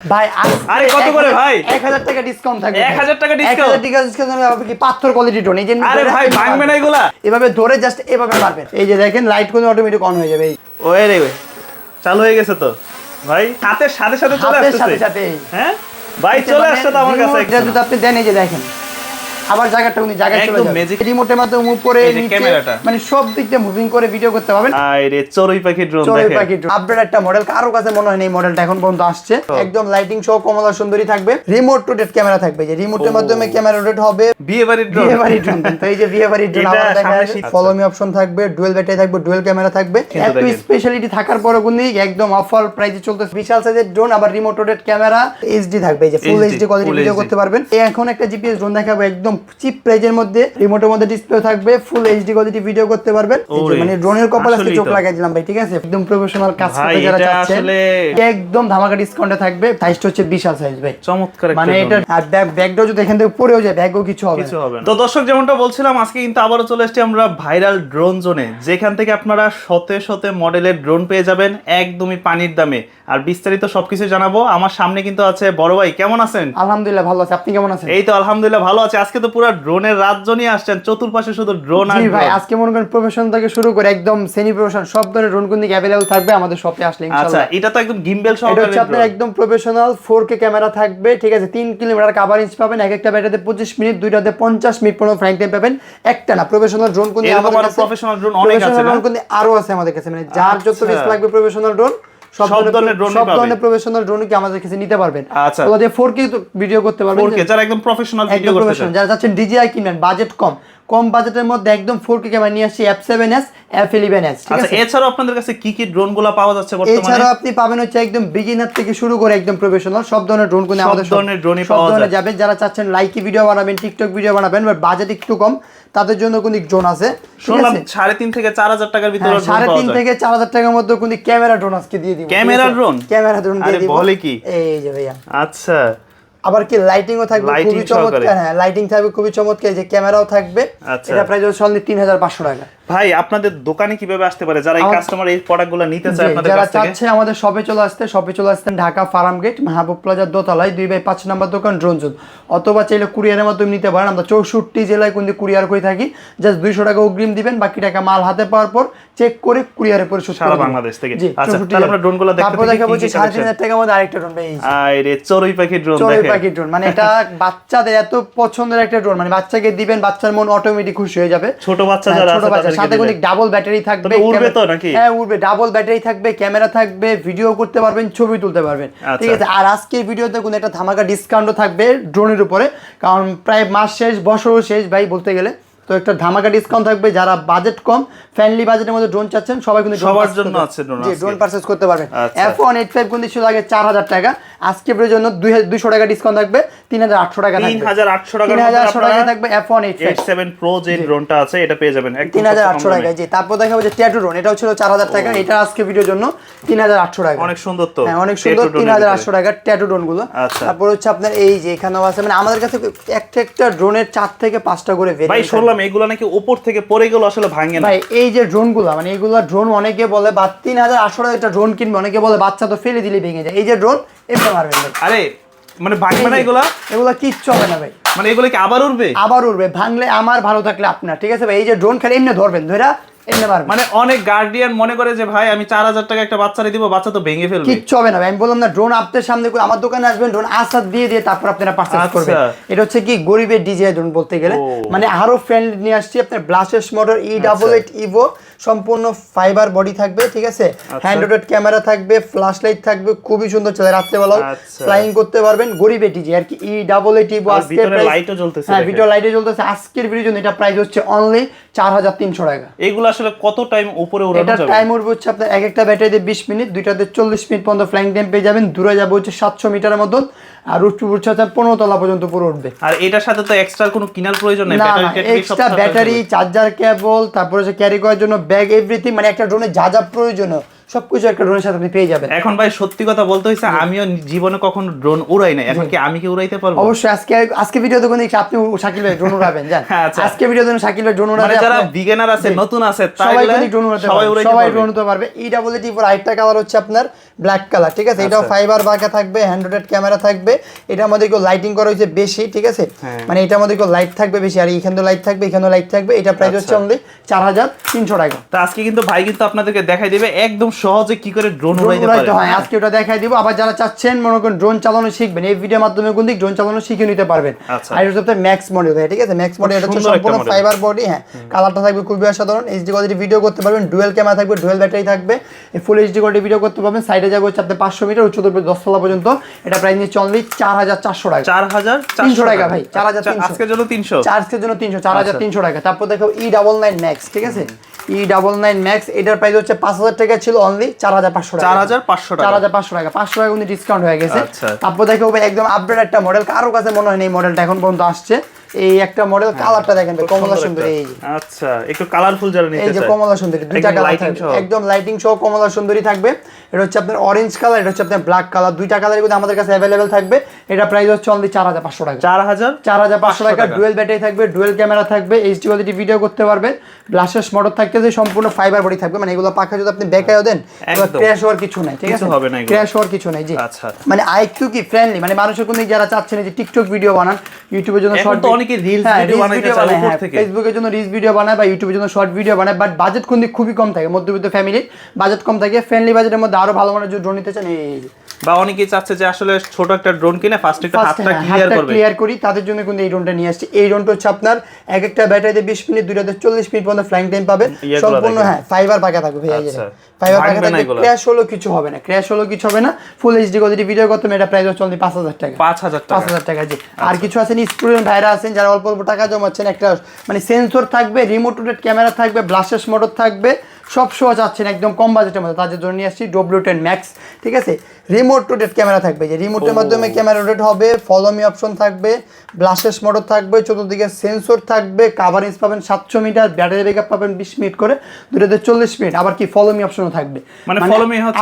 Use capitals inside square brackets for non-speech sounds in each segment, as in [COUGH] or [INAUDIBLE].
ভাই আরে কত করে ভাই? এক হাজার টাকা ডিসকাউন্ট থাকবে। 1000 টাকা এক discount? টাকা ডিসকাউন্ট হবে কি? পাথর কোয়ালিটি ড্রোন এই যে আরে ভাই, ভাঙবে না এগুলা? এভাবে ধরে জাস্ট এভাবে মারবেন। এই যে দেখেন লাইট কোনো অটোমেটিক অন হয়ে যাবে এই। ওয়ে রে চালু হয়ে গেছে তো। ভাই হাতের সাথে সাথে চলে আসছে সাথে সাথে হ্যাঁ? ভাই চলে আসছে তো আমার কাছে এটা যদি আপনি দেন এই যে দেখেন। আবার জায়গাটা উনি জায়গায় চলে একদম যাবে। রিমোটের মাধ্যমে উপরে নিচে মানে সব দিক দিয়ে মুভিং করে ভিডিও করতে পারবেন। আয় রে চড়ুই পাখি ড্রোন চড়ুই দেখেন। পাখি আপডেট একটা মডেল কারও কাছে মনে হয় না এই মডেলটা এখন পর্যন্ত আসছে। একদম লাইটিং সহ কমলা সুন্দরী থাকবে। রিমোট রোটেট ক্যামেরা থাকবে। যে রিমোটের মাধ্যমে ক্যামেরা রোটেট হবে বিয়ে বাড়ির ড্রোন বিয়ে বাড়ির ড্রোন তো এই যে বিয়ে বাড়ির ড্রোন আবার দেখা যাচ্ছে ফলো মি অপশন থাকবে ডুয়েল ব্যাটারি থাকবে ডুয়েল ক্যামেরা থাকবে। এত স্পেশালিটি থাকার পরে কিন্তু একদম অফার প্রাইসে চলতেছে। বিশাল সাইজের ড্রোন আবার রিমোট রোটেট ক্যামেরা এইচডি থাকবে। এই যে ফুল এইচডি কোয়ালিটি ভিডিও করতে পারবেন। এই এখন একটা জিপিএস ড্রোন দেখাবো একদম চিপ প্রাইজের মধ্যে রিমোটের মধ্যে ডিসপ্লে থাকবে ফুল এইচডি কোয়ালিটি ভিডিও করতে পারবেন। মানে ড্রোনের কপাল আজকে চোখ তো। লাগাই দিলাম ভাই ঠিক আছে? একদম প্রফেশনাল কাজ করতে যারা চাচ্ছেন একদম ধামাকা ডিসকাউন্টে থাকবে। সাইজটা হচ্ছে বিশাল সাইজ ভাই। চমৎকার মানে এটা আর ব্যাগ ব্যাগটাও যদি এখান থেকে পড়েও যায় ব্যাগও কিছু হবে কিছু হবে তো দর্শক যেমনটা বলছিলাম আজকে কিন্তু আবারও চলে এসেছি আমরা ভাইরাল ড্রোন জোনে যেখান থেকে আপনারা শতে শতে মডেলের ড্রোন পেয়ে যাবেন একদমই পানির দামে। আর বিস্তারিত সবকিছু জানাব। আমার সামনে কিন্তু আছে বড় ভাই। কেমন আছেন? আলহামদুলিল্লাহ ভালো আছে। আপনি কেমন আছেন? এই তো আলহামদুলিল্লাহ ভালো আছে। আজকে তো পুরো ড্রোনের রাজ্য নিয়ে আসছেন চতুর্পাশে শুধু ড্রোন আর ভাই আজকে মনে করেন প্রফেশন থেকে শুরু করে একদম সেমি প্রফেশন সব ধরনের ড্রোন কিন্তু অ্যাভেলেবল থাকবে আমাদের শপে আসলে ইনশাআল্লাহ। আচ্ছা এটা তো একদম গিম্বেল এটা হচ্ছে আপনার একদম প্রফেশনাল ফোর কে ক্যামেরা থাকবে ঠিক আছে? তিন কিলোমিটার কাভার ইঞ্চ পাবেন এক একটা ব্যাটারিতে পঁচিশ মিনিট দুইটাতে পঞ্চাশ মিনিট পনেরো ফ্রাইং টাইম পাবেন। একটা না প্রফেশনাল ড্রোন কিন্তু এরকম আমাদের professional drone অনেক আছে না? drone কিন্তু আরও আছে আমাদের কাছে মানে যার যত আচ্ছা। পিস লাগবে প্রফেশনাল ড্রোন সব সব ধরনের ধরনের সব ধরনের প্রফেশনাল ড্রোন কি আমাদের কাছে নিতে পারবেন? আচ্ছা। ওগুলো দিয়ে ফোর ভিডিও করতে পারবেন 4K যারা একদম প্রফেশনাল ভিডিও করতে চান যারা চাচ্ছেন ডিজিআই কিনবেন বাজেট কম। কম বাজেটের মধ্যে একদম ফোর ক্যামেরা নিয়ে আসছি F seven S F eleven S ঠিক আচ্ছা আছে? এছাড়াও আপনাদের কাছে কি কি ড্রোনগুলা পাওয়া যাচ্ছে বর্তমানে? এছাড়াও আপনি পাবেন হচ্ছে একদম বিগিনার থেকে শুরু করে একদম প্রফেশনাল সব ধরনের ড্রোন সব আমাদের ধরনের সব পাওয়া ধরনের যায়। যাবে। যারা চাচ্ছেন লাইকি ভিডিও বানাবেন টিকটক ভিডিও বানাবেন বাট বাজেট একটু কম। তাদের জন্য কোনিক ড্রোন আছে। শুনলাম সাড়ে তিন থেকে চার হাজার টাকার ভিতরে হ্যাঁ, সাড়ে তিন থেকে চার হাজার টাকার মধ্যে কিন্তু ক্যামেরা ড্রোন আজকে দিয়ে দিব ক্যামেরা ড্রোন ক্যামেরা ড্রোন দিয়ে দিব। বলে কি? এই যে ভাইয়া। আচ্ছা। আবার কি লাইটিংও থাকবে খুবই চমৎকার হ্যাঁ লাইটিং থাকবে খুবই চমৎকার যে ক্যামেরাও থাকবে। এটা প্রাইস হচ্ছে অনলি তিন হাজার পাঁচশো টাকা। ভাই আপনাদের দোকানে কীভাবে আসতে পারে? যারা এই কাস্টমার এই প্রোডাক্টগুলো নিতে চায় আপনাদের যারা কাছ থেকে? চাচ্ছে আমাদের শপে চলে আসতে শপে চলে আসতেন ঢাকা ফার্ম গেট মাহবুব প্লাজার দোতলায় দুই বাই পাঁচ নাম্বার দোকান ড্রোনজোন অথবা চাইলে কুরিয়ারের মাধ্যমে নিতে পারেন। আমরা চৌষট্টি জেলায় কিন্তু কুরিয়ার করে থাকি। জাস্ট দুইশো টাকা অগ্রিম দিবেন বাকি টাকা মাল হাতে পাওয়ার পর চেক করে কুরিয়ারে পরিশোধ করে সারা বাংলাদেশ থেকে। আচ্ছা, তাহলে আমরা জেলা। drone গুলো দেখতে তারপর থাকি, দেখা কি সাড়ে তিন হাজার টাকার মধ্যে আরেকটা ড্রোন এই যে। আয় রে চড়ুই পাখি ড্রোন চড়ুই পাখি ড্রোন মানে এটা বাচ্চাদের এত পছন্দের একটা ড্রোন মানে বাচ্চাকে দিবেন বাচ্চার মন অটোমেটিক খুশি হয়ে যাবে। ছোট বাচ্চা হ্যাঁ, যারা ছোট বাচ্চা সাথে কোনো ডাবল ব্যাটারি থাকবে উড়বে তো নাকি? হ্যাঁ উড়বে। ডাবল ব্যাটারি থাকবে ক্যামেরা থাকবে ভিডিও করতে পারবেন ছবি তুলতে পারবেন। আচ্ছা। ঠিক আছে? আর আজকে ভিডিওতে কোনো একটা ধামাকা ডিসকাউন্টও থাকবে ড্রোনের উপরে। কারণ প্রায় মাস শেষ বছর শেষ ভাই বলতে গেলে। তো একটা ধামাকা ডিসকাউন্ট থাকবে যারা বাজেট কম ফ্যামিলি বাজেটের মধ্যে ড্রোন চাচ্ছেন সবাই কিন্তু সবার জন্য আছে drone জি। ড্রোন পারচেজ করতে পারবেন। এফ ওয়ান এইট ফাইভ কিন্তু ছিল আগে চার হাজার টাকা আজকে এর জন্য দুই দুইশো টাকা ডিসকাউন্ট থাকবে তিন হাজার আটশো টাকা তিন হাজার আটশো টাকার তিন হাজার আটশো টাকা থাকবে F one eight eight seven pro যে ড্রোনটা আছে এটা পেয়ে যাবেন তিন হাজার আটশো। টাকা জি। তারপর দেখা যাচ্ছে ট্যাটু ড্রোন এটাও ছিল চার হাজার টাকা এটা আজকে ভিডিওর জন্য তিন হাজার আটশো টাকা। অনেক সুন্দর তো হ্যাঁ অনেক সুন্দর তিন হাজার আটশো টাকার ট্যাটু ড্রোনগুলো। আচ্ছা। তারপর হচ্ছে আপনার এই যে এখানেও আছে মানে আমাদের কাছে একটা একটা ড্রোনের চার থেকে পাঁচটা করে ভাই variant শুনলাম এগুলো নাকি উপর থেকে পড়ে গেল আসলে ভাঙে না। ভাই এই যে ড্রোনগুলা মানে এগুলো ড্রোন অনেকে বলে বা তিন হাজার আটশো একটা ড্রোন কিনবে অনেকে বলে বাচ্চা তো ফেলে দিলে ভেঙে যায়। এই যে ড্রোন এমনি মারবেন আরে মানে ভাঙবে না এগুলা? এগুলা কিচ্ছু হবে না ভাই। মানে এগুলো কি আবার উঠবে আবার উঠবে ভাঙলে আমার ভালো থাকলে আপনার ঠিক আছে ভাই? এই যে ড্রোন খেলে এমনি ধরবেন ধরা মানে অনেক গার্ডিয়ান মনে করে যে ভাই আমি চার হাজার টাকা একটা বাচ্চারে দিব বাচ্চা তো ভেঙে ফেলবে। কিচ্ছু হবে না আমি বললাম না ড্রোন আপনার সামনে করে আমার দোকানে আসবেন ড্রোন আসাদ দিয়ে দিয়ে তারপর আপনারা পারচেজ আচ্ছা। করবেন। এটা হচ্ছে কি গরিবের ডিজে ড্রোন বলতে গেলে। মানে আরও ফ্রেন্ডলি নিয়ে আসছি আপনার brushless motor E double eight Evo সম্পূর্ণ ফাইবার বডি থাকবে ঠিক আছে? হ্যান্ড রোটেড ক্যামেরা থাকবে ফ্ল্যাশ লাইট থাকবে খুবই সুন্দর চলে রাত্রেবেলাও আচ্ছা। ফ্লাইং করতে পারবেন গরিবের ডিজে আর কি ই ডাবল এইট ইভো আজকের লাইটও জ্বলতেছে হ্যাঁ। ভিডিও লাইটে জ্বলতেছে। আজকের ভিডিও জন্য এটা প্রাইস হচ্ছে অনলি চার হাজার তিনশো টাকা। এগুলো আসলে কত টাইম উপরে এটা টাইম উঠবে হচ্ছে আপনার এক একটা ব্যাটারিতে বিশ মিনিট দুইটাতে চল্লিশ মিনিট পর্যন্ত ফ্লাইং টাইম পেয়ে যাবেন। দূরে যাবে হচ্ছে সাতশো মিটারের মতন। আর উঠবে উঠছে হচ্ছে পনেরো তলা পর্যন্ত পুরো উঠবে। আর এটার সাথে তো এক্সট্রা কোনো কেনার প্রয়োজন নেই। না এক্সট্রা ব্যাটারি চার্জার কেবল তারপরে হচ্ছে ক্যারি করার জন্য ব্যাগ এভরিথিং মানে একটা ড্রোনে যা যা প্রয়োজন সবকিছু একটা ড্রোনের সাথে আপনি পেয়ে যাবেন। এখন ভাই সত্যি কথা বলতে হয়েছে আমিও জীবনে কখনো ড্রোন উড়াই নাই। এখন কি আমি কি উড়াইতে পারব? অবশ্যই আজকে আজকে ভিডিও দেখুন আপনি শাকিল ভাই ড্রোন উড়াবেন জান। আচ্ছা। আজকে ভিডিও দেখুন শাকিল ভাই ড্রোন মানে উড়াবে যারা বিগিনার আছে নতুন আছে সবাই ড্রোন উড়াতে পারবে। সবাই ড্রোন উড়াতে পারবে। ই ডাবল টি ফোর আরেকটা কালার হচ্ছে আপনার ব্ল্যাক কালার ঠিক আছে? এটাও আচ্ছা। ফাইবার বাঁকা থাকবে হ্যান্ড রোটেড ক্যামেরা থাকবে। এটার মধ্যে কেউ লাইটিং করা হয়েছে বেশি ঠিক আছে? হ্যাঁ। মানে এটার মধ্যে কেউ লাইট থাকবে বেশি আর এখানেও লাইট থাকবে এখানেও লাইট থাকবে। এটা প্রাইস হচ্ছে আচ্ছা। অনলি চার হাজার তিনশো টাকা। তো আজকে কিন্তু ভাই কিন্তু আপনাদেরকে দেখাই দিবে একদম সহজে কি করে ড্রোন উড়াইতে হয় আজকে ওটা দেখাই দিব। আবার যারা চাচ্ছেন মনে করেন ড্রোন চালানো শিখবেন এই ভিডিওর মাধ্যমে কিন্তু ড্রোন চালানো শিখে নিতে পারবেন। আচ্ছা। আর এটা হচ্ছে ম্যাক্স মডেল ভাই ঠিক আছে? ম্যাক্স মডেল এটা হচ্ছে সম্পূর্ণ ফাইবার বডি হ্যাঁ। কালারটা থাকবে খুবই অসাধারণ। এইচডি কোয়ালিটি ভিডিও করতে পারবেন ডুয়েল ক্যামেরা থাকবে ডুয়েল ব্যাটারি থাকবে। ফুল এইচডি কোয়ালিটি ভিডিও করতে পারবেন সাইডে যাবে হচ্ছে আপনার পাঁচশো মিটার উচ্চতর দশ তলা পর্যন্ত। এটা প্রাইস নিচ্ছে অনলি চার হাজার চারশো টাকা। চার হাজার তিনশো টাকা ভাই, 4,300 আজকের জন্য তিনশো? চার্জের জন্য তিনশো চার হাজার আচ্ছা। তিনশো টাকা। তারপর দেখো ই ডাবল নাইন ম্যাক্স ঠিক আছে? ই ডাবল নাইন ম্যাক্স এটার প্রাইস হচ্ছে পাঁচ হাজার টাকা ছিল অনলি চার হাজার পাঁচশো টাকা। চার হাজার পাঁচশো চার হাজার পাঁচশো টাকা। পাঁচশো টাকা কিন্তু ডিসকাউন্ট হয়ে গেছে। আচ্ছা। তারপর দেখো একদম আপডেট একটা মডেল কারও কাছে মনে হয় না এই মডেলটা এখন পর্যন্ত আসছে। এই একটা মডেল কালারটা দেখেন হ্যাঁ, কমলা সুন্দর এই যে। আচ্ছা একটু কালারফুল যারা নিতে এই যে কমলা সুন্দরী দুইটা কালার থাকবে। একদম লাইটিং সহ কমলা সুন্দরী থাকবে। এটা হচ্ছে আপনার অরেঞ্জ কালার এটা হচ্ছে আপনার ব্ল্যাক কালার দুইটা কালারের মধ্যে আমাদের কাছে অ্যাভেলেবেল থাকবে। এটা প্রাইস হচ্ছে অনলি চার হাজার পাঁচশো টাকা। চার হাজার চার হাজার পাঁচশো টাকা। ডুয়েল ব্যাটারি থাকবে ডুয়েল ক্যামেরা থাকবে এইচডি কোয়ালিটি ভিডিও করতে পারবেন। গ্লাসেস মোটর থাকতেছে সম্পূর্ণ ফাইবার বডি থাকবে। মানে এগুলো পাখা যদি আপনি বেকায়ও দেন। ক্র্যাশ হওয়ার কিছু নাই ঠিক আছে? হবে না। ক্র্যাশ হওয়ার কিছু নাই জি। আচ্ছা। মানে আইকিউ কি ফ্রেন্ডলি মানে মানুষের কোনো যারা চাচ্ছেন যে টিকটক ভিডিও বানান ইউটিউবের জন্য শর্ট অনেকে রিলস ভিডিও বানায় চায় উপর থেকে। ফেসবুকের জন্য রিলস ভিডিও বানায় বা ইউটিউবের জন্য শর্ট ভিডিও বানায় বাট বাজেট কিন্তু খুবই কম থাকে মধ্যবিত্ত ফ্যামিলির বাজেট কম থাকে ফ্রেন্ডলি বাজেটের মধ্যে আরও ভালো মানের জন্য ড্রোন নিতে চান এই বা অনেকেই চাচ্ছে যে আসলে ছোট একটা ড্রোন কিনে ফার্স্ট একটু হাতটা ক্লিয়ার করবে। ক্লিয়ার করি তাদের জন্য কিন্তু এই ড্রোনটা নিয়ে আসছে। এই ড্রোনটা হচ্ছে আপনার এক একটা ব্যাটারিতে বিশ মিনিট দুইটাতে চল্লিশ মিনিট পর্যন্ত ফ্লাইং টাইম ইয়েগুলো সম্পূর্ণ হ্যাঁ ফাইবার পাকা থাকবে ভাই আচ্ছা। ফাইবার পাকা থাকবে ক্র্যাশ হলো কিছু হবে না ক্র্যাশ হলো কিছু হবে না। ফুল এইচডি কোয়ালিটি ভিডিও করতে এটা প্রাইস হচ্ছে only পাঁচ হাজার টাকা। পাঁচ হাজার টাকা। হাজার টাকা জি। আর কিছু আছেন স্টুডেন্ট ভাইরা আছেন যারা অল্প অল্প টাকা জমাচ্ছেন একটা মানে সেন্সর থাকবে রিমোট ক্যামেরা থাকবে ব্লাস্টাস মোটর থাকবে সব শো চাচ্ছেন একদম কম বাজেটের মধ্যে। তাদের জন্য নিয়ে আসছি ডব্লিউ টেন ম্যাক্স ঠিক আছে? রিমোট রোটেড ক্যামেরা থাকবে। যে রিমোটের মাধ্যমে ক্যামেরা রোটেট হবে ফলোমি অপশন থাকবে ব্লাসেস মোটর থাকবে চতুর্দিকে সেন্সর থাকবে কাভারেজ পাবেন সাতশো মিটার ব্যাটারি ব্যাকআপ পাবেন বিশ মিনিট করে দুটোতে চল্লিশ মিনিট। আবার কি ফলোমি অপশনও থাকবে। মানে?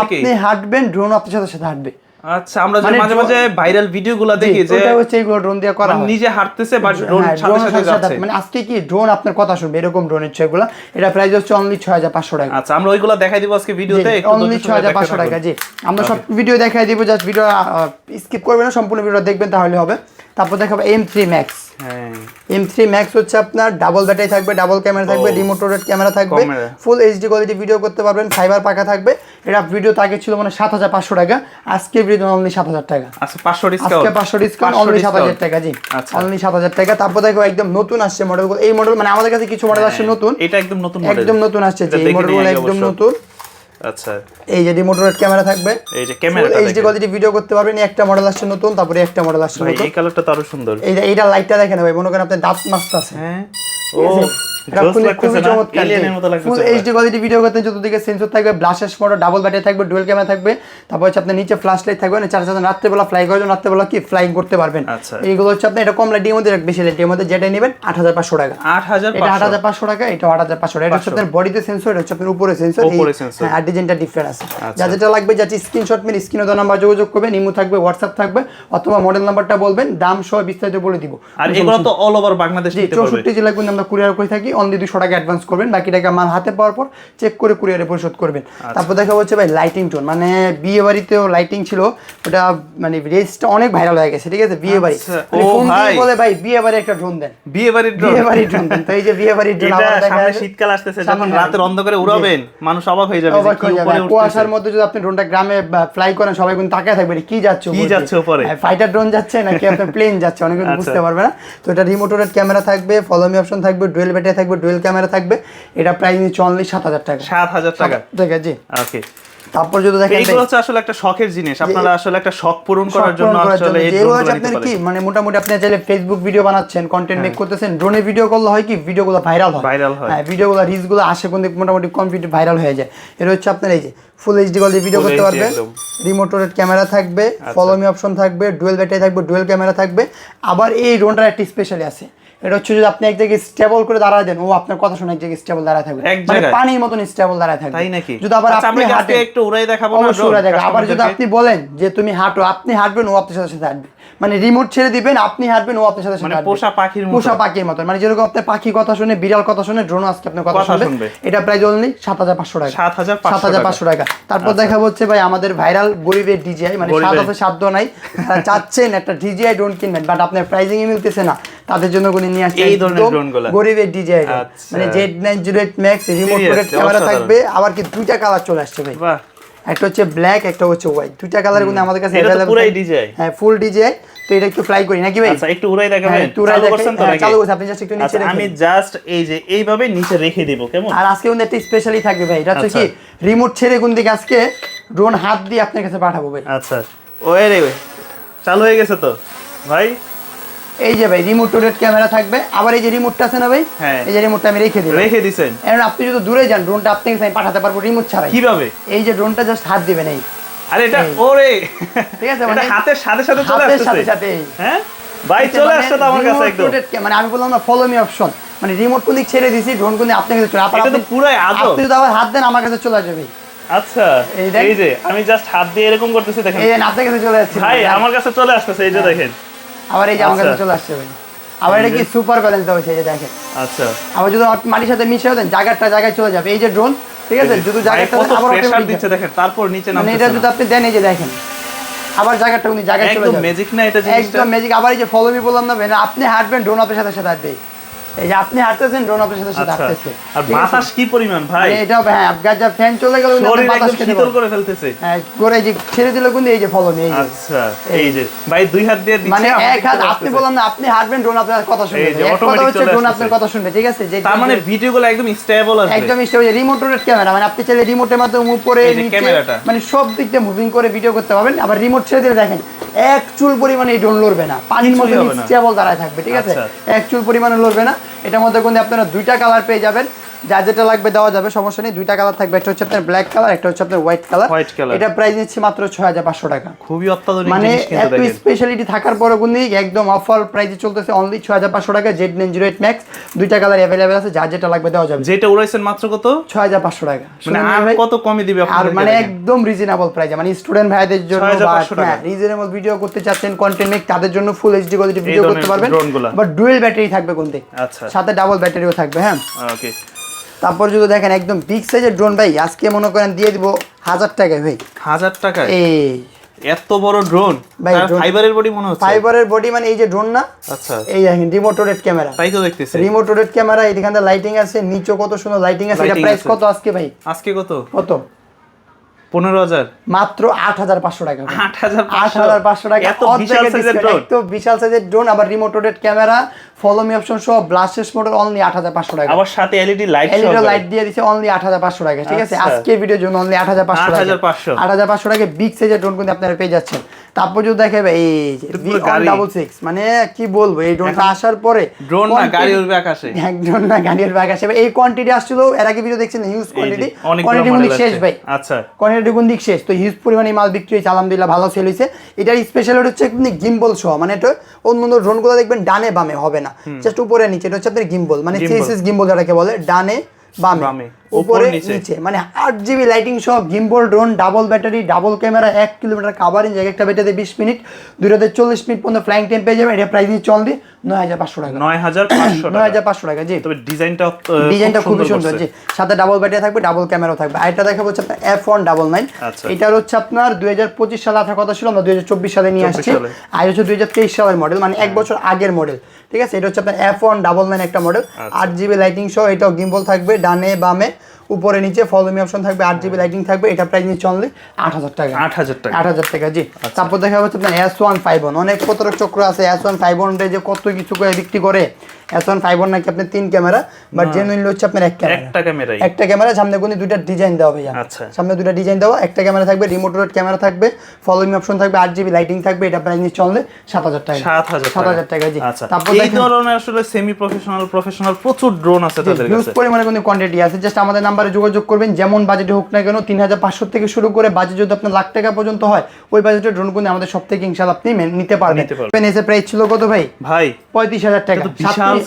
আপনি হাঁটবেন ড্রোন আপনার সাথে সাথে হাঁটবে। আচ্ছা আমরা যে মানে মাঝে মাঝে ভাইরাল ভিডিওগুলো দেখি যে হচ্ছে এগুলো ড্রোন দিয়ে করা মানে নিজে হাঁটতেছে বা ড্রোন হ্যাঁ, সাথে সাথে যাচ্ছে। মানে আজকে কি ড্রোন আপনার কথা শুনবে? এরকম ড্রোনের এগুলো এটা প্রাইস হচ্ছে অনলি ছয় হাজার পাঁচশো টাকা। আচ্ছা আমরা ওইগুলো দেখাই দিব আজকে ভিডিওতে একটু অনলি ধৈর্য ছয় সহকারে হাজার দেখতে পাঁচশো থাকুন। টাকা জি। আমরা সব ভিডিও দেখাই দিব জাস্ট ভিডিও স্কিপ করবেন না সম্পূর্ণ ভিডিও দেখবেন তাহলে হবে। তারপর দেখাবো M three max M three max হচ্ছে আপনার ডাবল ব্যাটারি থাকবে ডাবল ক্যামেরা থাকবে। রিমোট রোটেড ক্যামেরা থাকবে। ফুল এইচডি কোয়ালিটি ভিডিও করতে পারবেন ফাইবার পাকা থাকবে। এটা ভিডিও তাকে ছিল মানে সাত হাজার পাঁচশো টাকা আজকে ভিডিও অনলি সাত হাজার টাকা। আচ্ছা পাঁচশো আজকে ডিসকাউন্ট পাঁচশো ডিসকাউন্ট অনলি সাত হাজার টাকা জি। আচ্ছা। অনলি সাত হাজার টাকা। তারপর দেখো একদম নতুন আসছে মডেলগুলো এই মডেল মানে আমাদের কাছে কিছু মডেল আসছে নতুন। এটা একদম নতুন। একদম নতুন আসছে এই মডেলগুলো আগে একদম। নতুন। আচ্ছা। এই যে রিমোট রোড ক্যামেরা থাকবে। এই যে ক্যামেরা এইচডি কোয়ালিটি ভিডিও করতে পারবেন একটা মডেল আসছে নতুন তারপরে একটা মডেল আসছে নতুন। এই কালারটা তো আরও সুন্দর। এই এইটা লাইটটা দেখেন ভাই মনে করেন আপনি দাঁত মাস্ত আছে। হ্যাঁ। ও এটা জোস খুবই- লাগতেছে খুবই না? চমৎকার এলিয়েনের মতো ফুল এইচডি কোয়ালিটি ভিডিও করতে চতুর্দিকে সেন্সর থাকবে ব্লাশেস মোটর ডাবল ব্যাটারি থাকবে ডুয়েল ক্যামেরা থাকবে তারপর হচ্ছে আপনার নিচে ফ্ল্যাশ লাইট থাকবে না চার চার রাত্রেবেলা ফ্লাই করার রাত্রেবেলা কি ফ্লাইং করতে পারবেন। আচ্ছা। এইগুলো হচ্ছে আপনি এটা কম লাইটের মধ্যে বেশি লাইটের মধ্যে যেটা নেবেন আট হাজার পাঁচশো টাকা। আট হাজার এটা আট হাজার পাঁচশো টাকা এটা আট হাজার পাঁচশো টাকা। এটা হচ্ছে আপনার বডিতে সেন্সর এটা হচ্ছে আপনার উপরে সেন্সর উপরে sensor। হ্যাঁ আর ডিজাইনটা ডিফারেন্ট আছে। আচ্ছা। যা যেটা লাগবে যাচ্ছে স্ক্রিনশট মেরে স্ক্রিনে দেওয়া নাম্বার যোগাযোগ করবেন ইমো থাকবে হোয়াটসঅ্যাপ থাকবে অথবা মডেল নাম্বারটা বলবেন দাম সহ বিস্তারিত বলে দিব। আর এগুলো তো অল ওভার বাংলাদেশ চৌষট্টি জেলায় কিন্তু আমরা কুরিয়ার করে থাকি অনলি দুশো টাকা অ্যাডভান্স করবেন বাকি টাকা মাল হাতে পাওয়ার পর চেক করে কুরিয়ারে পরিশোধ করবেন। আচ্ছা। তারপর দেখা হচ্ছে ভাই লাইটিং টোন মানে বিয়ে বাড়িতেও লাইটিং ছিল ওটা মানে রেসটা অনেক ভাইরাল হয়ে গেছে ঠিক আছে? বিয়ে বাড়ি। আচ্ছা, মানে বলে ভাই বিয়ে বাড়ি একটা ড্রোন দেন। বিয়ে বাড়ির ড্রোন বিয়ে বাড়ির ড্রোন দেন। তো এই যে বিয়ে বাড়ির ড্রোন সামনে শীতকাল আসতেছে যখন। রাতের অন্ধকারে উড়াবেন মানুষ অবাক হয়ে যাবে কি উপরে কুয়াশার মধ্যে যদি আপনি ড্রোনটা গ্রামে ফ্লাই করেন সবাই কিন্তু তাকায় থাকবে কি যাচ্ছে কি যাচ্ছে উপরে? ফাইটার ড্রোন যাচ্ছে নাকি আপনার প্লেন যাচ্ছে? অনেকে আচ্ছা। বুঝতে পারবে না। তো এটা রিমোটেড ক্যামেরা থাকবে ফলোমি অপশন থাকবে ডুয়েল ব্যাটারি থাকবে ডুয়েল ক্যামেরা থাকবে। এটা প্রাইস নিচ্ছে অনলি সাত হাজার টাকা। সাত হাজার টাকা। ঠিক আছে জি। ওকে তারপর যদি দেখেন হচ্ছে আসলে একটা শখের জিনিস। আপনারা আসলে একটা শখ পূরণ করার জন্য আসলে হচ্ছে আপনার কি মানে মোটামুটি আপনি চাইলে ফেসবুক ভিডিও বানাচ্ছেন কন্টেন্ট মেক করতেছেন ড্রোনে ভিডিও করলে হয় কি ভিডিওগুলো ভাইরাল হয়। Viral হয়। হ্যাঁ ভিডিওগুলো রিলসগুলো আসে কিন্তু মোটামুটি কমপ্লিট ভাইরাল হয়ে যায়। এটা হচ্ছে আপনার এই যে ফুল এইচডি কোয়ালিটি ভিডিও করতে পারবেন। রিমোট ক্যামেরা থাকবে ফলো মি অপশন থাকবে ডুয়েল ব্যাটারি থাকবে ডুয়েল ক্যামেরা থাকবে। আবার এই ড্রোনটার একটা স্পেশালি আছে। এটা হচ্ছে যদি আপনি এক জায়গায় স্টেবল করে দাঁড়ায় দেন ও আপনার কথা শুনে এক জায়গায় স্টেবল দাঁড়ায় থাকবে। মানে? পানির মতন স্টেবল দাঁড়ায় থাকবে। তাই নাকি? যদি আবার আচ্ছা, আপনি হাঁটেন একটু উড়াই দেখাবো না অবশ্যই দেখাবো। আবার যদি আপনি বলেন যে তুমি হাঁটো আপনি হাঁটবেন ও আপনার সাথে সাথে হাঁটবে। মানে রিমোট ছেড়ে দিবেন আপনি হাঁটবেন ও আপনার সাথে মানে পোষা পাখির মতো। পোষা পাখির মতো। মানে যেরকম আপনার পাখি কথা শুনে বিড়াল কথা শুনে ড্রোন আজকে আপনার কথা শুনবে। এটা প্রাইস অনলি সাত হাজার পাঁচশো টাকা। 7,500 সাত হাজার পাঁচশো টাকা। তারপর দেখা হচ্ছে ভাই আমাদের ভাইরাল গরিবের ডিজিআই মানে। সাত আছে সাধ্য নাই। চাচ্ছেন একটা ডিজিআই ড্রোন কিনবেন বাট আপনার প্রাইজিং এ মিলতেছে না। তাদের জন্য কোনো নিয়ে আসছে এই ধরনের একদম drone গুলা। গরিবের ডিজিআই আচ্ছা। মানে Z nine zero eight max remote camera থাকবে। আবার কি দুইটা কালার চলে আসছে ভাই। বাহ। একটা হচ্ছে ব্ল্যাক একটা হচ্ছে হোয়াইট দুইটা কালার কিন্তু আমাদের কাছে available পুরাই থাকে। হ্যাঁ ফুল ডিজিআই তো এটা একটু ফ্লাই করি নাকি ভাই? আচ্ছা একটু উড়াই দেখাবেন। হ্যাঁ, উড়াই দেখাই। করছেন তো হ্যাঁ, নাকি? চালু করছি, আপনি just একটু নিচে আচ্ছা, আমি জাস্ট এই যে এইভাবে নিচে রেখে দিব কেমন? আর আজকে কিন্তু একটা স্পেশালি থাকবে ভাই এটা হচ্ছে আচ্ছা। কি রিমোট ছেড়ে কোন দিকে আজকে ড্রোন হাত দিয়ে আপনার কাছে পাঠাবো ভাই। আচ্ছা। ওই রে চালু হয়ে গেছে তো? ভাই এই যে ভাই রিমোট রোটেট ক্যামেরা থাকবে। আবার এই যে রিমোটটা আছে না ভাই? হ্যাঁ। এই যে রিমোটটা আমি রেখে দিই রেখে দিছেন। এখন আপনি যদি দূরে যান ড্রোনটা আপনার কাছে আমি পাঠাতে পারব রিমোট ছাড়াই। কীভাবে? এই যে ড্রোনটা জাস্ট হাত দিবেন এই। আরে এটা ওরে। ঠিক আছে, মানে হাতের সাথে সাথে চলে হাতের সাথে সাথে হ্যাঁ? ভাই চলে আসছে তো আমার কাছে একদম। মানে আমি বললাম না ফলো মি অপশন মানে রিমোট কোন দিক ছেড়ে দিছি ড্রোন কোন দিক আপনার কাছে চলে এটা তো আপনি পুরাই আদব। আপনি যদি আবার হাত দেন আমার কাছে চলে আসবে আচ্ছা এই। যে আমি জাস্ট হাত দিয়ে এরকম করতেছি দেখেন। এই যে আপনার কাছে চলে যাচ্ছে ভাই আমার কাছে চলে আসতেছে এই যে দেখেন। আবার এই যে আমার কাছে আচ্ছা। চলে আসছে ভাই। আবার এটা কি সুপার ব্যালেন্স দেওয়া হয়েছে যে দেখেন। আচ্ছা। আবার যদি আপনি মাটির সাথে মিশে দেন জায়গাটা জায়গায় চলে যাবে। এই যে ড্রোন ঠিক আছে? যদি জায়গাটা আবার প্রেসার দিচ্ছে দেখেন তারপর নিচে নামছে এটা যদি আপনি দেন এই যে দেখেন। আবার জায়গাটা উনি জায়গায় চলে যাবে। একদম ম্যাজিক না এটা জিনিসটা? একদম ম্যাজিক আবার এই যে ফলো মি বললাম না ভাই আপনি হাঁটবেন ড্রোন আপনার সাথে সাথে হাঁটবে। এই যে আপনি হাঁটতেছেন ড্রোন আপনার সাথে সাথে আচ্ছা। হাঁটতেছে। আর বাতাস কি পরিমাণ ভাই? এটা হ্যাঁ ফ্যান চলে গেল বাতাস শীতল করে ফেলতেছে। হ্যাঁ করে যে ছেড়ে দিল কিন্তু এই যে ফলো মি এই আচ্ছা এই যে। ভাই দুই হাত দিয়ে দিচ্ছে মানে এক হাত আপনি। বললাম না আপনি হাঁটবেন ড্রোন আপনার কথা শুনবে। এক কথা হচ্ছে ড্রোন আপনার কথা শুনবে ঠিক আছে? যে তার মানে ভিডিওগুলো একদম স্টেবল আসবে একদম স্টেবল রিমোট রোটেট ক্যামেরা মানে আপনি চাইলে রিমোটের মাধ্যমে নিচে ক্যামেরাটা। মানে সব দিক দিয়ে মুভিং করে ভিডিও করতে পারবেন আবার রিমোট ছেড়ে দিলে দেখেন এক চুল পরিমাণে এই ডোন লড়বে না পানির মধ্যে। স্টেবল দাঁড়ায় থাকবে ঠিক আছে আচ্ছা। এক চুল পরিমাণে লড়বে না এটার মধ্যে কিন্তু আপনারা দুইটা কালার পেয়ে যাবেন যা যেটা লাগবে দেওয়া যাবে সমস্যা নেই। দুইটা কালার থাকবে একটা হচ্ছে আপনার ব্ল্যাক কালার একটা হচ্ছে আপনার হোয়াইট কালার White color। এটা প্রাইস নিচ্ছে মাত্র ছয় হাজার পাঁচশো টাকা। খুবই অত্যাধুনিক মানে এত স্পেশালিটি থাকার পরে কিন্তু একদম অফার প্রাইসে চলতেছে অনলি ছয় হাজার পাঁচশো টাকা Z nine zero eight max দুইটা কালার অ্যাভেলেবেল আছে যা যেটা লাগবে দেওয়া যাবে। যেটা উড়াইছেন মাত্র কত? ছয় হাজার পাঁচশো টাকা। মানে আর কত কমে দিবে আর মানে একদম রিজনেবল প্রাইস মানে স্টুডেন্ট ভাইদের জন্য 6500। রিজনেবল ভিডিও করতে চাচ্ছেন কন্টেন্ট মেক তাদের জন্য ফুল এইচডি কোয়ালিটি ভিডিও করতে পারবেন। বাট ডুয়েল ব্যাটারি থাকবে কোনতে? আচ্ছা। সাথে ডাবল ব্যাটারিও থাকবে হ্যাঁ। ওকে তারপর যদি দেখেন একদম বিগ সাইজের ড্রোন ভাই আজকে মনে করেন দিয়ে দিব হাজার টাকায় ভাই। হাজার টাকায়? এই। এত বড় ড্রোন ভাই, ফাইবারের বডি মনে হচ্ছে? ফাইবারের বডি মানে এই যে ড্রোন না আচ্ছা। এই দেখেন রিমোট রোটেট ক্যামেরা তাই তো দেখতেছি। রিমোট রোটেট ক্যামেরা এখানে লাইটিং আছে নিচে কত সুন্দর লাইটিং আছে এটা প্রাইস কত আজকে ভাই? আজকে কত? কত? পনেরো হাজার? মাত্র আট হাজার পাঁচশো টাকা আট হাজার আট হাজার পাঁচশো টাকা। এত বিশাল সাইজের ড্রোন আবার remote camera follow me option সহ ব্লাস্টেস মোটর অনলি আট হাজার পাঁচশো টাকা। আবার সাথে এলইডি লাইট এলইডি লাইট দিয়ে দিছে অনলি আট হাজার পাঁচশো টাকা। ঠিক আছে? আচ্ছা। আজকে ভিডিওর জন্য অনলি আট হাজার পাঁচশো টাকা। আট হাজার পাঁচশো। টাকা। বিগ সাইজের ড্রোন কিন্তু আপনারা পেয়ে যাচ্ছেন। তারপর যদি দেখে ভাই, ডাবল সিক্স মানে কি বলব এই ড্রোনটা আসার পরে ড্রোন [LAUGHS] না গাড়ি উড়বে আকাশে। একজন না গাড়ির ব্যাগ আসে এই কোয়ান্টিটি আসছিল এর আগে ভিডিও দেখছেন হিউজ কোয়ান্টিটি কোয়ান্টিটি গুলি শেষ ভাই? আচ্ছা। কোয়ান্টিটি কোন দিক শেষ? তো হিউজ পরিমাণে মাল বিক্রি হয়েছে আলহামদুলিল্লাহ ভালো সেল হয়েছে। এটার স্পেশাল হচ্ছে আপনি গিম্বল সহ মানে এটা অন্য অন্য ড্রোনগুলো দেখবেন ডানে বামে হবে না। জাস্ট উপরে নিচে এটা হচ্ছে আপনার গিম্বল মানে সিএসএস গিম্বল যেটাকে বলে ডানে বামে উপরে নিচে। মানে আট জিবি লাইটিং সহ gimbal drone double battery double camera এক কিলোমিটার কাভারিং এক একটা ব্যাটারি বিশ মিনিট দুইটাতে চল্লিশ মিনিট পর্যন্ত ফ্লাইং টাইম পেয়ে যাবে এটা প্রাইস দিচ্ছে দিয়ে ডাবল হচ্ছে আপনার সালে নিয়ে আর সালের মডেল মানে এক বছর আগের মডেল ঠিক আছে? এটা হচ্ছে আপনার F1 ডাবল নাইন একটা মডেল লাইটিং সহ এটাও গিম্বল থাকবে ডানে বামে। উপরে নিচে ফলোমি অপশন থাকবে আট জিবি লাইটিং থাকবে এটা প্রাইস নিচ্ছে অনলি আট হাজার টাকা। আট হাজার টাকা। আট হাজার টাকা জি। আচ্ছা। তারপর দেখা যাচ্ছে আপনার এস ওয়ান ফাইভ ওয়ান অনেক প্রতারক চক্র আছে এস ওয়ান ফাইভ ওয়ান যে কত কিছু করে বিক্রি করে। এস ওয়ান ফাইভ ওয়ান নাকি আপনার তিন ক্যামেরা বাট জেনুইনলি হচ্ছে আপনার এক ক্যামেরা। একটা ক্যামেরাই। একটা ক্যামেরা সামনে কিন্তু দুইটা ডিজাইন দেওয়া ভাইয়া। আচ্ছা। সামনে দুইটা ডিজাইন দেওয়া একটা ক্যামেরা থাকবে রিমোট রোড ক্যামেরা থাকবে ফলোইং অপশন থাকবে আট জিবি লাইটিং থাকবে এটা প্রাইস নিচ্ছে অনলি সাত হাজার টাকা। সাত হাজার সাত হাজার টাকা জি। আচ্ছা। তারপর এই ধরনের আসলে সেমি প্রফেশনাল প্রফেশনাল প্রচুর ড্রোন আছে তাদের হিউজ কাছে। পরিমাণে কোনো কোয়ান্টিটি আছে। জাস্ট আমাদের নাম্বারে যোগাযোগ করবেন যেমন বাজেটে হোক না কেন তিন হাজার পাঁচশো থেকে শুরু করে বাজেট যদি আপনার লাখ টাকা পর্যন্ত হয় ওই বাজেটের ড্রোন কিন্তু আমাদের সব থেকে ইনশাল্লাহ আপনি নিতে পারবেন। এসে প্রাইস ছিল কত ভাই? ভাই পঁয়ত্রিশ হাজার টাকা।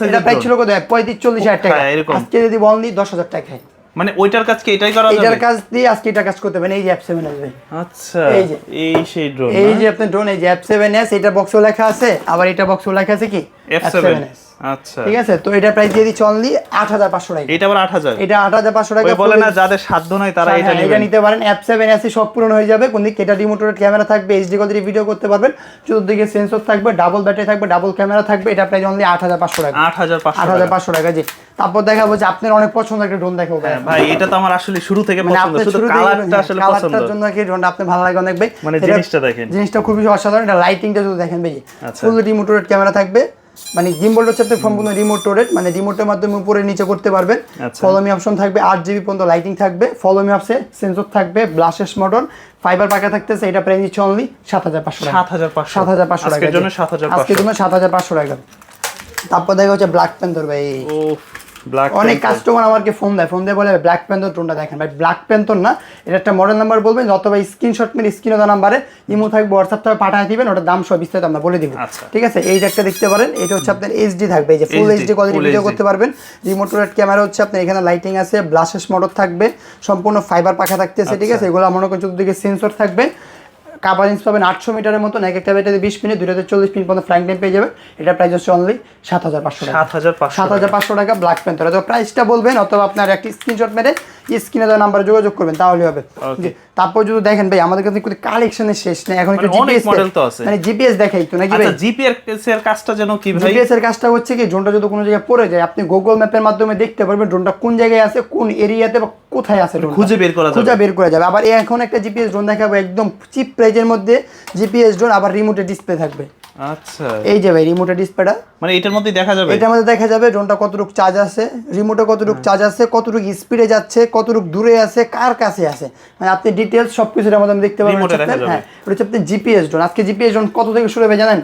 এটা প্রাইস ছিল কত পঁয়ত্রিশ চল্লিশ হাজার টাকা। হ্যাঁ, আজকে যদি অনলি দশ হাজার টাকায় মানে ওইটার কাজ কি? এটাই করা এটার কাজ দিয়ে আজকে এটা কাজ করতে পারেন। এই যে অ্যাপ সেভেন আসবে আচ্ছা এই যে। এই সেই ড্রোন এই যে আপনার ড্রোন এই যে অ্যাপ সেভেন এস এটা বক্সও লেখা আছে। আবার এটা বক্সও লেখা আছে কি? F7 F7S আচ্ছা। ঠিক আছে? তো এটা প্রাইস দিয়ে দিচ্ছি অনলি আট হাজার পাঁচশো টাকা। এটা আবার 8000 এটা আট হাজার পাঁচশো টাকা বলে না যাদের সাধ্য নাই তারা এটা এটা নিতে পারেন। অ্যাপ সেভেন এসি সব পূরণ হয়ে যাবে। কোন দিকে এটা রিমোটেড ক্যামেরা থাকবে এইচডি কোয়ালিটি ভিডিও করতে পারবেন। চতুর্দিকে সেন্সর থাকবে ডাবল ব্যাটারি থাকবে ডাবল ক্যামেরা থাকবে। এটা প্রাইস অনলি আট হাজার পাঁচশো টাকা। 8500 আট হাজার পাঁচশো টাকা জি। তারপর দেখাবো যে আপনার অনেক পছন্দ একটা ড্রোন দেখাবো ভাই। হ্যাঁ, এটা তো আমার আসলে শুরু থেকে মানে পছন্দ। আপনার শুধু কালারটা আসলে হ্যাঁ, পছন্দ। কালারটার জন্য কি ড্রোনটা আপনার ভালো লাগে অনেক ভাই? মানে জিনিসটা দেখেন। জিনিসটা খুবই অসাধারণ। এটা লাইটিংটা যদি দেখেন ভাই। ফুল রিমোটেড ক্যামেরা থাকবে। মানে গিম্বল হচ্ছে আপনি সম্পূর্ণ রিমোট টোরেট মানে রিমোটের মাধ্যমে উপরে নিচে করতে পারবেন। আচ্ছা। ফলোমি অপশন থাকবে আট জিবি পর্যন্ত লাইটিং থাকবে। ফলোমি অপশে সেন্সর থাকবে ব্লাশেস মোটর ফাইবার পাকা থাকতেছে এটা প্রাইস নিচ্ছে অনলি সাত হাজার পাঁচশো সাত হাজার পাঁচশো। সাত হাজার পাঁচশো টাকা আজকের জন্য জি। 7500 আজকের জন্য সাত হাজার পাঁচশো টাকা। তারপর দেখা হচ্ছে ব্ল্যাক প্যান্থর ভাই। ব্ল্যাক অনেক কাস্টমার আমাকে ফোন দেয়। ফোন দিয়ে বলে ব্ল্যাক প্যান্থর টোনটা দেখেন। ভাই ব্ল্যাক প্যান্থর না এটা একটা মডেল নাম্বার বলবেন অথবা স্ক্রিনশট মেরে স্ক্রিনে দেওয়া নাম্বারে ইমো থাকবে হোয়াটসঅ্যাপ থেকে পাঠিয়ে দিবেন ওটা দাম সব বিস্তারিত আমরা বলে দিব। আচ্ছা। ঠিক আছে? এই একটা দেখতে পারেন এটা হচ্ছে আপনার এইচডি থাকবে এই যে ফুল এইচডি কোয়ালিটি ভিডিও করতে পারবেন। রিমোট ক্যামেরা হচ্ছে আপনার এখানে লাইটিং আছে ব্লাশেস মোটর থাকবে সম্পূর্ণ ফাইবার পাখা থাকতেছে ঠিক আচ্ছা। আছে? এগুলো মনে করেন চতুর্দিকে সেন্সর থাকবে। কাভার ইঞ্চ পাবেন আটশো মিটারের মতন এক একটা ব্যাটারি বিশ মিনিট দুইটাতে চল্লিশ মিনিট পর্যন্ত ফ্লাইং টাইম পেয়ে যাবে এটা প্রাইস হচ্ছে অনলি সাত হাজার পাঁচশো টাকা। 7500 সাত হাজার পাঁচশো টাকা ব্ল্যাক প্যান্থার অথবা প্রাইসটা বলবেন অথবা আপনার একটি স্ক্রিনশট মেরে স্ক্রিনে দেওয়া নাম্বারে যোগাযোগ করবেন তাহলে হবে তারপর যদি দেখেন ভাই আমাদের কাছে কিন্তু কালেকশনের শেষ নেই এখন একটু মানে জিপিএস model তো আছে। মানে জিপিএস দেখাই তো নাকি ভাই আচ্ছা জিপিএস এর কাজটা যেন কি ভাই জিপিএস এর কাজটা হচ্ছে কি ড্রোনটা যদি কোনো জায়গায় পড়ে যায় আপনি গুগল ম্যাপের মাধ্যমে দেখতে পারবেন ড্রোনটা কোন জায়গায় আছে কোন এরিয়াতে বা কোথায় আছে ড্রোনটা। খুঁজে বের করা যাবে। খুঁজে বের করা যাবে আবার এখন একটা জিপিএস ড্রোন দেখাবো একদম চিপ প্রাইজের মধ্যে জিপিএস ড্রোন আবার রিমোটে ডিসপ্লে থাকবে আচ্ছা। এই যে ভাই রিমোটের ডিসপ্লেটা মানে এটার মধ্যে দেখা যাবে? এটার মধ্যে দেখা যাবে ড্রোনটা কতটুকু চার্জ আছে রিমোটে কতটুকু চার্জ আছে কতটুকু স্পিডে যাচ্ছে কতটুকু দূরে আছে কার কাছে আছে। মানে আপনি ডিটেলস সব কিছু এটার মধ্যে দেখতে যাবে। হ্যাঁ ওটা হচ্ছে আপনি জিপিএস ড্রোন আজকে জিপিএস ড্রোন কত থেকে শুরু হবে জানেন?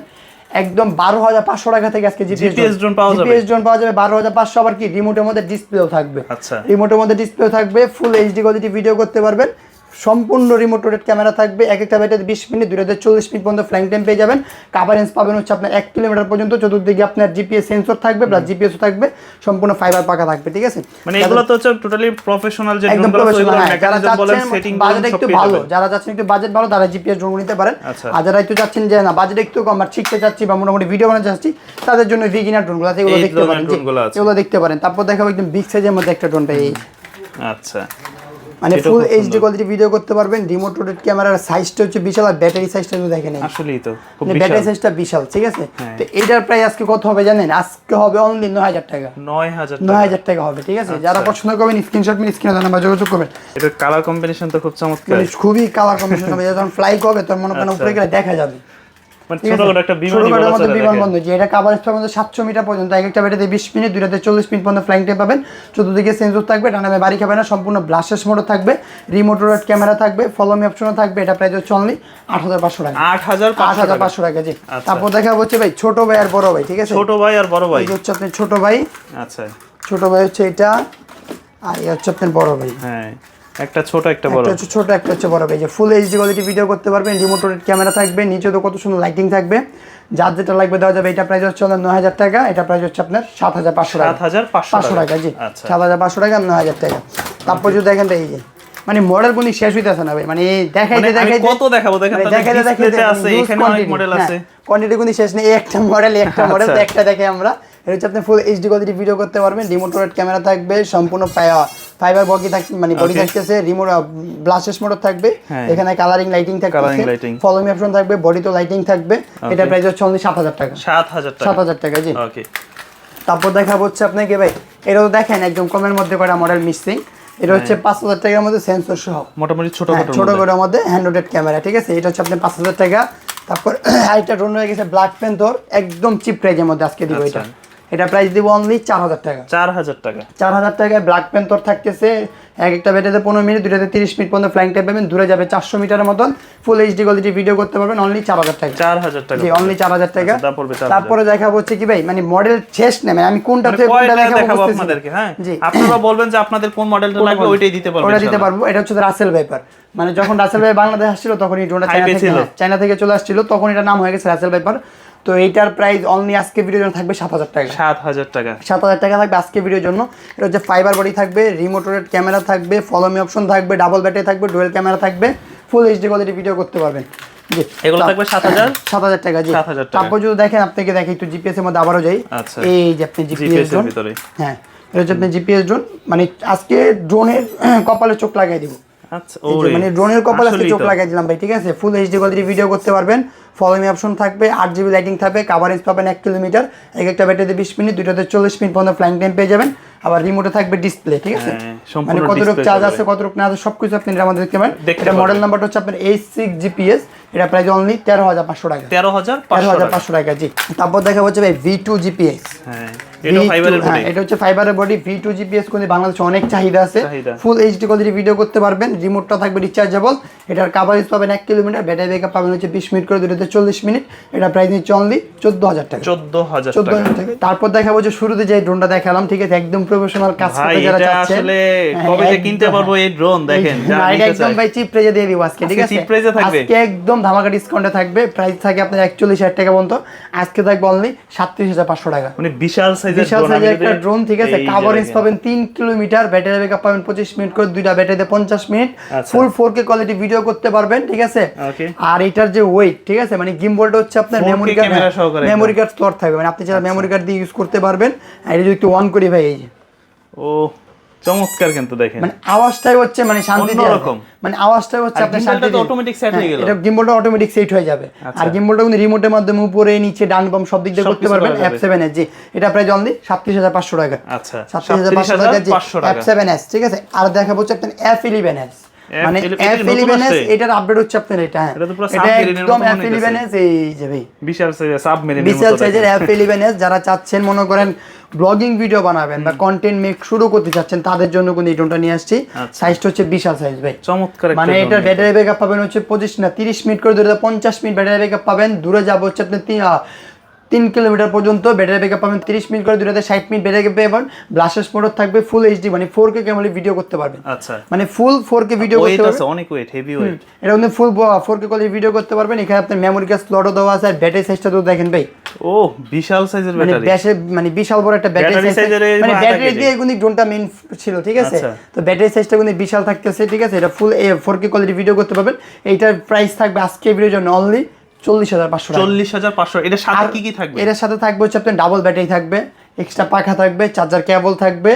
একদম বারো হাজার পাঁচশো টাকা থেকে আজকে জিপিএস drone পাওয়া যাবে? জিপিএস ড্রোন পাওয়া যাবে বারো হাজার পাঁচশো আবার কি? রিমোটের মধ্যে ডিসপ্লেও থাকবে। আচ্ছা। রিমোটের মধ্যে ডিসপ্লেও থাকবে ফুল এইচডি কোয়ালিটি ভিডিও করতে পারবেন। সম্পূর্ণ রিমোট রোটেড ক্যামেরা থাকবে। এক একটা ব্যাটারি বিশ মিনিট দুই হাজার চল্লিশ মিনিট পর্যন্ত ফ্লাইং টাইম পেয়ে যাবেন। কাভারেন্স পাবেন হচ্ছে আপনার এক কিলোমিটার পর্যন্ত। চতুর্দিকে আপনার জিপিএস সেন্সর থাকবে প্লাস জিপিএসও থাকবে। সম্পূর্ণ ফাইবার পাকা থাকবে ঠিক আছে? মানে এগুলো তো হচ্ছে টোটালি প্রফেশনাল যে একদম হ্যাঁ। যারা মেকানিজম বলেন চাচ্ছেন বাজেট একটু ভালো। যারা চাচ্ছেন একটু বাজেট ভালো তারা জিপিএস ড্রোন নিতে পারেন। আচ্ছা। আর যারা একটু চাচ্ছেন যে না বাজেট একটু কম আর শিখতে চাচ্ছি বা মোটামুটি ভিডিও বানাতে চাচ্ছি তাদের জন্য বিগিনার ড্রোনগুলো আছে এগুলো দেখতে পারেন। এগুলো দেখতে পারেন। তারপর দেখাবো একদম বিগ সাইজের মধ্যে একটা ড্রোন পাই আচ্ছা। মানে ফুল এইচডি। কোয়ালিটি ভিডিও করতে পারবেন। রিমোট রোটেড ক্যামেরার সাইজটা হচ্ছে বিশাল আর ব্যাটারি সাইজটা যদি দেখেন আসলেই তো খুব মানে বিশাল। ব্যাটারি সাইজটা বিশাল ঠিক আছে? হ্যাঁ। তো এটার প্রাইস আজকে কত হবে জানেন? আজকে হবে অনলি নয় হাজার টাকা। নয় হাজার নয় টাকা হবে ঠিক আছে? যারা আচ্ছা। পছন্দ করবেন স্ক্রিনশট মিনি স্ক্রিনে নাম্বার যোগাযোগ করবেন। এটার কালার কম্বিনেশন তো খুব চমৎকার। মানে খুবই কালার কম্বিনেশন হবে। যখন ফ্লাই করবে তখন মনে করেন আচ্ছা। উপরে গেলে দেখা যাবে। মানে ঠিক ছোট একটা বিমানই ছোটখাটোর বলা বিমান বন্ধ যে এটা কাভারেজ পাবেন সাতশো মিটার পর্যন্ত এক একটা ব্যাটারিতে মিনিট দুইটাতে চল্লিশ মিনিট পর্যন্ত ফ্লাইং টাইম পাবেন। চতুর্দিকে সেন্সর থাকবে ডানামে বাড়ি খাবে না সম্পূর্ণ ব্লাশেস থাকবে রিমোট রোড ক্যামেরা থাকবে অপশনও থাকবে এটা প্রাইস হচ্ছে অনলি টাকা। আট হাজার আট পাঁচশো হাজার টাকা। জি। আচ্ছা। তারপর দেখা হচ্ছে ভাই ছোট ভাই আর বড় ভাই ঠিক আছে? ছোট ভাই আর বড় ভাই। হচ্ছে আপনার ছোট ভাই। আচ্ছা। ছোট ভাই হচ্ছে এটা আর এই হচ্ছে আপনার বড় ভাই। হ্যাঁ। একটা ছোট একটা বড়। একটা ছোট একটা হচ্ছে বড়। এই যে ফুল এইচডি কোয়ালিটি ভিডিও করতে পারবেন রিমোট ক্যামেরা থাকবে নিচে তো কত সুন্দর লাইটিং থাকবে। যার যেটা লাগবে দেওয়া যাবে এটা প্রাইস হচ্ছে আপনার নয় হাজার টাকা এটা প্রাইস হচ্ছে আপনার সাত হাজার পাঁচশো টাকা। সাত হাজার পাঁচশো টাকা। জি। আচ্ছা। সাত হাজার পাঁচশো টাকা নয় হাজার টাকা। তারপর যদি দেখেন এই যে মানে মডেল কোন শেষ হইতেছে না ভাই। মানে দেখাইতে মানে আমি দেখাইতে কত দেখাবো? দেখেন মানে তাদের দেখাইতে দেখাইতে আছে এখানে অনেক মডেল হ্যাঁ, আছে। কোয়ান্টিটি কোনো শেষ নেই একটা মডেল একটা মডেল আচ্ছা। একটা দেখে আমরা এটা হচ্ছে আপনি ফুল এইচডি কোয়ালিটি ভিডিও করতে পারবেন রিমোট রোড ক্যামেরা থাকবে সম্পূর্ণ ফাইবার বগি থাকবে মানে বডি থাকতেছে রিমোট ব্লাশেস মোটর থাকবে হ্যাঁ। এখানে কালারিং লাইটিং থাকবে Colouring lighting। Follow me option থাকবে বডি তো লাইটিং থাকবে এটা প্রাইস হচ্ছে অনলি সাত হাজার টাকা। সাত হাজার টাকা। সাত হাজার টাকা জি। ওকে তারপর দেখা হচ্ছে আপনাকে ভাই এটা তো দেখেন একদম কমের মধ্যে কটা মডেল মিসিং এটা হচ্ছে পাঁচ হাজার টাকার মধ্যে সেন্সর সহ। মোটামুটি ছোট হ্যাঁ, ছোট করে মধ্যে হ্যান্ড রোটেড ক্যামেরা ঠিক আছে? এটা হচ্ছে আপনার পাঁচ হাজার টাকা। তারপর [CLEARS THROAT] আরেকটা ড্রোন হয়ে গেছে ব্ল্যাক পেন্থর একদম চিপ প্রাইজের মধ্যে আজকে দিব এটা। আচ্ছা। এটা প্রাইস দিব অনলি চার হাজার টাকা। চার হাজার টাকা। চার হাজার টাকায় ব্ল্যাক পেন্থর থাকতেছে এক একটা বেটাতে পনেরো মিনিট দুটাতে তিরিশ মিনিট পর্যন্ত ফ্লাইং টাইম পাবেন দূরে যাবে চারশো মিটারের মতন ফুল এইচডি কোয়ালিটি ভিডিও করতে পারবেন অনলি চার হাজার টাকা। চার হাজার টাকা জি অনলি চার হাজার টাকা। আচ্ছা, দাম পড়বে 4,000 তারপরে দেখা হচ্ছে কি ভাই মানে মডেল শেষ নেই মানে আমি কোনটা মানে থেকে কোনটা দেখাবো দেখাবো। আপনাদেরকে হ্যাঁ? জি। আপনারা বলবেন যে আপনাদের কোন মডেলটা লাগবে ওইটাই দিতে পারবেন ওটা দিতে পারব। এটা হচ্ছে রাসেল ভাইপার মানে যখন রাসেল ভাই বাংলাদেশ আসছিল তখন এই ড্রোনটা চায়না থেকে চায়না থেকে চলে আসছিল তখন এটা নাম হয়ে গেছে রাসেল ভাইপার তো এইটার প্রাইস অনলি আজকে ভিডিওর জন্য থাকবে সাত হাজার টাকা। সাত হাজার টাকা। সাত হাজার টাকা থাকবে আজকে ভিডিওর জন্য। এটা হচ্ছে ফাইবার বডি থাকবে রিমোটেড ক্যামেরা থাকবে ফলোমি অপশন থাকবে ডাবল ব্যাটারি থাকবে ডুয়েল ক্যামেরা থাকবে ফুল এইচডি কোয়ালিটি ভিডিও করতে পারবেন। জি। এগুলো থাকবে সাত হাজার? [LAUGHS] সাত হাজার টাকা জি। 7,000 টাকা। তারপর যদি দেখেন আপনাকে দেখে একটু জিপিএস এর মধ্যে আবারও যাই। আচ্ছা। এই যে আপনি জিপিএস হ্যাঁ। এটা হচ্ছে আপনি জিপিএস ড্রোন মানে আজকে ড্রোনের [CLEARS THROAT] কপালে চোখ লাগাই দিব। আচ্ছা মানে ড্রোনের কপালে আজকে চোখ। লাগাই দিলাম ভাই ঠিক আছে? ফুল এইচডি কোয়ালিটি ভিডিও করতে পারবেন ফলোমি অপশন থাকবে আট জিবি লাইটিং থাকবে কাভারেজ পাবেন এক কিলোমিটার এক একটা ব্যাটারিতে বিশ মিনিট দুইটাতে চল্লিশ মিনিট পর্যন্ত ফ্লাইং টাইম পেয়ে যাবেন আবার রিমোটে থাকবে ডিসপ্লে ঠিক আছে? হ্যাঁ, মানে কতটুকু display চার্জ। আছে কতটুকু না আছে সবকিছু আপনি মধ্যে দেখতে দেখতে এটা মডেল নাম্বারটা হচ্ছে আপনার এইচ সিক্স জিপিএস এটা প্রাইস অনলি তেরো হাজার পাঁচশো টাকা। তেরো হাজার তেরো হাজার টাকা। পাঁচশো টাকা জি। তারপর দেখা হচ্ছে ভাই ভি টু জিপিএস হ্যাঁ। এটা ফাইবারের বডি এটা হচ্ছে ফাইবারের বডি ভি জিপিএস কিন্তু বাংলাদেশে অনেক চাহিদা আছে। ফুল এইচডি কোয়ালিটি ভিডিও করতে পারবেন রিমোটটা থাকবে রিচার্জেবল এটার কাভারেজ পাবেন এক কিলোমিটার ব্যাটারি ব্যাকআপ পাবেন হচ্ছে বিশ মিনিট করে দুটোতে চল্লিশ মিনিট। এটা প্রাইস নিচ্ছে অনলি চোদ্দ হাজার টাকা। চোদ্দ হাজার চোদ্দ টাকা। তারপর দেখাবো যে শুরুতে যে ড্রোনটা দেখালাম ঠিক আছে? একদম প্রফেশনাল কাজ করতে যারা চাচ্ছেন আসলে হ্যাঁ, কবে যে একদম, কিনতে পারব এই ড্রোন দেখেন এটা একদম ভাই চিপ প্রাইজে দিয়ে দিব আজকে ঠিক আছে? cheap price থাকবে? আজকে একদম ধামাকা ডিসকাউন্টে থাকবে। প্রাইস থাকে আপনার একচল্লিশ হাজার টাকা পর্যন্ত। আজকে থাকবে অনলি সাতত্রিশ হাজার পাঁচশো টাকা। মানে বিশাল সাইজের বিশাল সাইজের একটা ড্রোন ঠিক আছে কাভারেজ পাবেন পাবেন তিন কিলোমিটার ব্যাটারি ব্যাকআপ পাবেন পঁচিশ মিনিট করে দুইটা ব্যাটারিতে পঞ্চাশ মিনিট আচ্ছা। Full four K quality video করতে পারবেন ঠিক আছে? আর এটার যে ওয়েট ঠিক আছে মানে গিম্বলটা হচ্ছে আপনার 4K মেমোরি কার্ড আচ্ছা। মেমোরি কার্ড স্তর থাকবে মানে আপনি যারা মেমোরি কার্ড দিয়ে ইউজ করতে পারবেন আর এটা যদি একটু অন করি ভাই এই যে। ও চমৎকার কিন্তু দেখেন। মানে আওয়াজটাই হচ্ছে মানে শান্তি রকম। মানে আওয়াজটাই হচ্ছে আর আপনার শান্তি তো দিয়ে- automatic হয়ে হ্যাঁ, গেল। এটা গিম্বলটা অটোমেটিক সেট হয়ে যাবে। আচ্ছা। আর গিম্বলটা কিন্তু রিমোটের মাধ্যমে উপরে নিচে ডান বাম সব দিক দিয়ে করতে পারবেন। অ্যাপ যাবে। সেভেন এর জি। এটা প্রায় জলদি 37500 টাকা। আচ্ছা সাতত্রিশ হাজার পাঁচশো টাকা জি। 500 অ্যাপ টাকা। এস ঠিক আছে? আর দেখাবো হচ্ছে আপনার এফ ইলেভেন এস F মানে এফ এটা ইলেভেন এস এটার আপডেট হচ্ছে আপনার এটা হ্যাঁ। এটা একদম এফ ইলেভেন এস এই যে ভাই। বিশাল সাইজের বিশাল সাইজের এফ ইলেভেন এস যারা চাচ্ছেন মনে করেন ব্লগিং ভিডিও বানাবেন বা কন্টেন্ট মেক শুরু করতে চাচ্ছেন তাদের জন্য কিন্তু এই ড্রোনটা নিয়ে আসছি। আচ্ছা। সাইজটা হচ্ছে বিশাল সাইজ ভাই। চমৎকার মানে এটার ব্যাটারি ব্যাকআপ পাবেন হচ্ছে পঁচিশ না তিরিশ মিনিট করে ধরে পঞ্চাশ মিনিট ব্যাটারি ব্যাকআপ পাবেন। দূরে যাব হচ্ছে আপনি তিন কিলোমিটার পর্যন্ত ব্যাটারি ব্যাকআপ পাবেন তিরিশ মিনিট করে দূরে ষাট মিনিট ব্যাটারি ব্যাকআপ পাবেন ব্লাসেস মোটর থাকবে ফুল এইচডি মানে ফোর কে ক্যামেরা ভিডিও করতে পারবেন। আচ্ছা। মানে ফুল ফোর কে ভিডিও করতে পারবেন। অনেক ওয়েট হেভি ওয়েট এটা কিন্তু full four K quality video করতে পারবেন। এখানে আপনার মেমোরি কার্ড স্লটও দেওয়া আছে আর ব্যাটারি সাইজটা তো দেখেন ভাই। ও বিশাল সাইজের মানে ব্যাটারি মানে বিশাল বড় একটা ব্যাটারি সাইজ মানে ব্যাটারি দিয়ে কিন্তু ড্রোনটা মেইন ছিল ঠিক আছে? আচ্ছা। তো ব্যাটারি সাইজটা কিন্তু বিশাল থাকতেছে ঠিক আছে? এটা full four K quality video করতে পারবেন। এইটার প্রাইস থাকবে আজকে ভিডিওর জন্য অনলি চল্লিশ হাজার পাঁচশো চল্লিশ হাজার পাঁচশো। এটার সাথে কি কি থাকবে? এটার সাথে থাকবে হচ্ছে আপনার ডাবল ব্যাটারি থাকবে এক্সট্রা পাখা থাকবে চার্জার কেবল থাকবে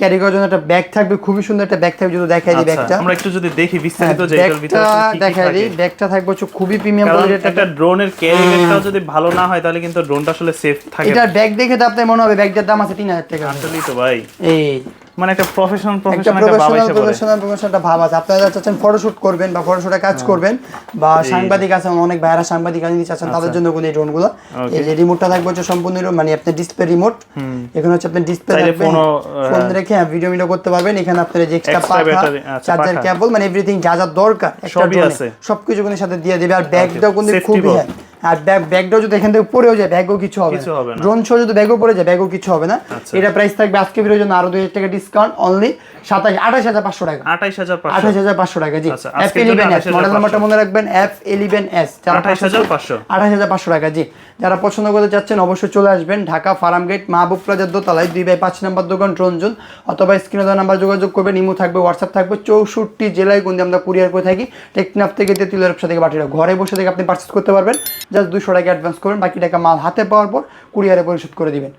ক্যারি করার জন্য একটা ব্যাগ থাকবে খুবই সুন্দর একটা ব্যাগ থাকবে যদি দেখাই দিই আচ্ছা, ব্যাগটা আমরা একটু যদি দেখি বিস্তারিত যে এটার ভিতরে ব্যাগটা দেখাই দিই। ব্যাগটা থাকবে হচ্ছে খুবই প্রিমিয়াম কোয়ালিটির একটা ড্রোনের ক্যারি ব্যাগটাও যদি ভালো না হয় তাহলে কিন্তু ড্রোনটা আসলে সেফ থাকে। না। এটার ব্যাগ দেখে তো আপনার মনে হবে ব্যাগটার দাম আছে তিন হাজার টাকা। আসলেই তো ভাই। এই। মানে একটা প্রফেশনাল প্রফেশনাল একটা ভাব প্রফেশনাল প্রফেশনাল প্রফেশনাল একটা ভাব আছে। আপনারা চাচ্ছেন ফটোশুট করবেন বা ফটোশুটে কাজ করবেন বা সাংবাদিক অনেক ভাইরা সাংবাদিক আছে চাচ্ছেন তাদের জন্য কোনো এই ড্রোনগুলো। এই যে রিমোটটা থাকবে হচ্ছে সম্পূর্ণ মানে আপনার ডিসপ্লে রিমোট এখানে হচ্ছে আপনার ডিসপ্লে ফোন রেখে ভিডিও ভিডিও করতে পারবেন। এখানে আপনার যে এক্সট্রা পাখা আচ্ছা, চার্জার কেবল মানে এভরিথিং যা যা দরকার একটা ড্রোনে। সবকিছু সাথে দিয়ে দেবে। আর ব্যাগটাও কিন্তু খুবই হ্যাঁ আর ব্যাগ ব্যাগটাও যদি এখান থেকে পড়েও যায় ব্যাগও কিছু হবে না। ড্রোন শো যদি ব্যাগও পড়ে যায় ব্যাগও কিছু হবে না। আচ্ছা। এটা প্রাইস থাকবে আজকে ভিডিওর জন্য আরও দুই হাজার টাকা ডিসকাউন্ট অনলি সাতাশ আঠাশ হাজার পাঁচশো টাকা। আঠাইশ হাজার আঠাশ হাজার পাঁচশো টাকা জি। এফ ইলেভেন এস মডেল নাম্বারটা মনে রাখবেন এফ ইলেভেন এস আঠাইশ হাজার পাঁচশো। আঠাশ হাজার পাঁচশো টাকা জি। যারা পছন্দ করতে চাচ্ছেন অবশ্যই চলে আসবেন ঢাকা ফার্ম গেট মাহবুব প্লাজার দোতলায় দুই বাই পাঁচ নম্বর দোকান ট্রঞ্জন অথবা স্ক্রিনে দেওয়া নাম্বার যোগাযোগ করবেন ইমো থাকবে হোয়াটসঅ্যাপ থাকবে চৌষট্টি জেলায় কিন্তু আমরা কুরিয়ার করে থাকি। টেকনাফ থেকে তেতুলের ব্যবসা থেকে বাটিরা ঘরে বসে থেকে আপনি পার্চেস করতে পারবেন। জাস্ট দুশো টাকা অ্যাডভান্স করবেন বাকি টাকা মাল হাতে পাওয়ার পর কুরিয়ারে পরিশোধ করে দিবেন।